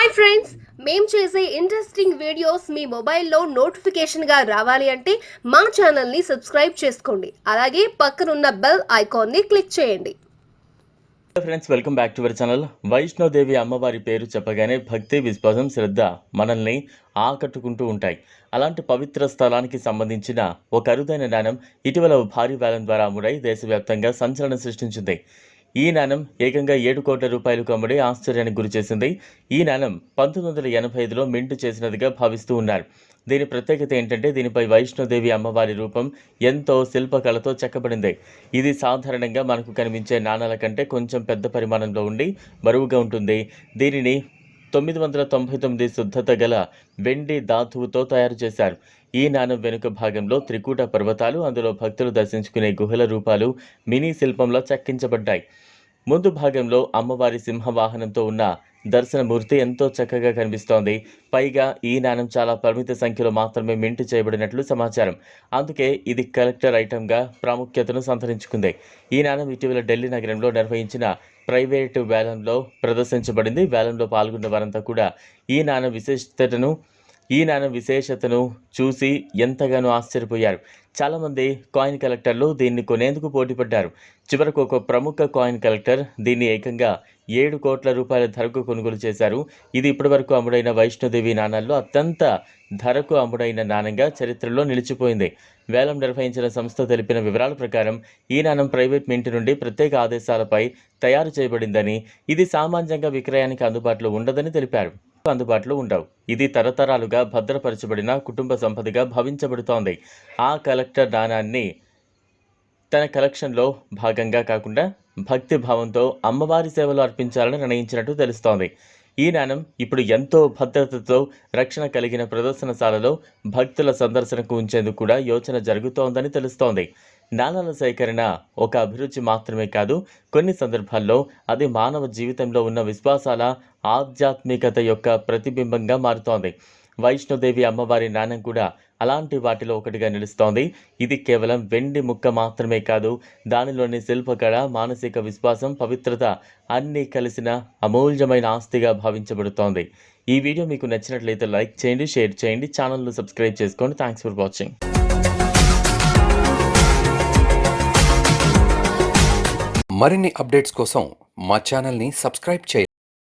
Hi friends మేము చేసే interesting videos మీ మొబైల్లో నోటిఫికేషన్గా రావాలి అంటే మా ఛానల్ని సబ్స్క్రైబ్ చేసుకోండి. అలాగే పక్కనున్న బెల్ ఐకాన్ని క్లిక్ చేయండి. Hello friends welcome back to our channel Vaishno Devi అమ్మవారి పేరు చెప్పగానే భక్తి విశ్వాసం శ్రద్ధ మనల్ని ఆకట్టుకుంటూ ఉంటాయి. అలాంటి పవిత్ర స్థలానికి సంబంధించిన ఒక అరుదైన నాణం ఇటీవల భారీ వేలం ద్వారా అమ్ముడై దేశవ్యాప్తంగా సంచలనం సృష్టించింది. ఈ నాణం ఏకంగా ఏడు కోట్ల రూపాయలకు అమ్మడి ఆశ్చర్యానికి గురిచేసింది ఈ నాణం పంతొమ్మిది వందల ఎనభై ఐదులో మింటు చేసినదిగా భావిస్తూ ఉన్నారు. దీని ప్రత్యేకత ఏంటంటే దీనిపై వైష్ణోదేవి అమ్మవారి రూపం ఎంతో శిల్పకళతో చెక్కబడింది. ఇది సాధారణంగా మనకు కనిపించే నాణాల కంటే కొంచెం పెద్ద పరిమాణంలో ఉండి బరువుగా ఉంటుంది. దీనిని తొమ్మిది వందల తొంభై తొమ్మిది శుద్ధత గల వెండి ధాతువుతో తయారు చేశారు. ఈ నాణం వెనుక భాగంలో త్రికూట పర్వతాలు అందులో భక్తులు దర్శించుకునే గుహల రూపాలు మినీ శిల్పంలో చెక్కించబడ్డాయి. ముందు భాగంలో అమ్మవారి సింహ వాహనంతో ఉన్న దర్శనమూర్తి ఎంతో చక్కగా కనిపిస్తోంది. పైగా ఈ నాణం చాలా పరిమిత సంఖ్యలో మాత్రమే మింట్ చేయబడినట్లు సమాచారం. అందుకే ఇది కలెక్టర్ ఐటమ్గా ప్రాముఖ్యతను సంతరించుకుంది. ఈ నాణం ఇటీవల ఢిల్లీ నగరంలో నిర్వహించిన ప్రైవేటు వేలంలో ప్రదర్శించబడింది. వేలంలో పాల్గొన్న వారంతా కూడా ఈ నాణం విశిష్టతను ఈ నాణం విశేషతను చూసి ఎంతగానో ఆశ్చర్యపోయారు. చాలామంది కాయిన్ కలెక్టర్లు దీన్ని కొనేందుకు పోటీపడ్డారు. చివరకు ఒక ప్రముఖ కాయిన్ కలెక్టర్ దీన్ని ఏకంగా ఏడు కోట్ల రూపాయల ధరకు కొనుగోలు చేశారు. ఇది ఇప్పటివరకు అమ్ముడైన వైష్ణోదేవి నాణాల్లో అత్యంత ధరకు అమ్ముడైన నాణంగా చరిత్రలో నిలిచిపోయింది. వేలం నిర్వహించిన సంస్థ తెలిపిన వివరాల ప్రకారం ఈ నాణం ప్రైవేట్ మింట్ నుండి ప్రత్యేక ఆదేశాలపై తయారు చేయబడిందని ఇది సామాన్యంగా విక్రయానికి అందుబాటులో ఉండదని తెలిపారు. అందుబాటులో ఉండవు. ఇది తరతరాలుగా భద్రపరచబడిన కుటుంబ సంపదగా భావించబడుతోంది. ఆ కలెక్టర్ నాణాన్ని తన కలెక్షన్లో భాగంగా కాకుండా భక్తి భావంతో అమ్మవారి సేవలు అర్పించాలని నిర్ణయించినట్టు తెలుస్తోంది. ఈ నాణం ఇప్పుడు ఎంతో భద్రతతో రక్షణ కలిగిన ప్రదర్శనశాలలో భక్తుల సందర్శనకు ఉంచేందుకు కూడా యోచన జరుగుతోందని తెలుస్తోంది. నాణాల సేకరణ ఒక అభిరుచి మాత్రమే కాదు కొన్ని సందర్భాల్లో అది మానవ జీవితంలో ఉన్న విశ్వాసాల ఆధ్యాత్మికత యొక్క ప్రతిబింబంగా మారుతోంది. వైష్ణోదేవి అమ్మవారి నాణం కూడా అలాంటి వాటిలో ఒకటిగా నిలుస్తోంది. ఇది కేవలం వెండి ముక్క మాత్రమే కాదు దానిలోని శిల్పకళ మానసిక విశ్వాసం పవిత్రత అన్నీ కలిసిన అమూల్యమైన ఆస్తిగా భావించబడుతోంది. ఈ వీడియో మీకు నచ్చినట్లయితే లైక్ చేయండి షేర్ చేయండి ఛానల్ను సబ్స్క్రైబ్ చేసుకోండి. థ్యాంక్స్ ఫర్ వాచింగ్ మరిన్ని అప్డేట్స్ కోసం మా ఛానల్ని సబ్స్క్రైబ్ చేయండి.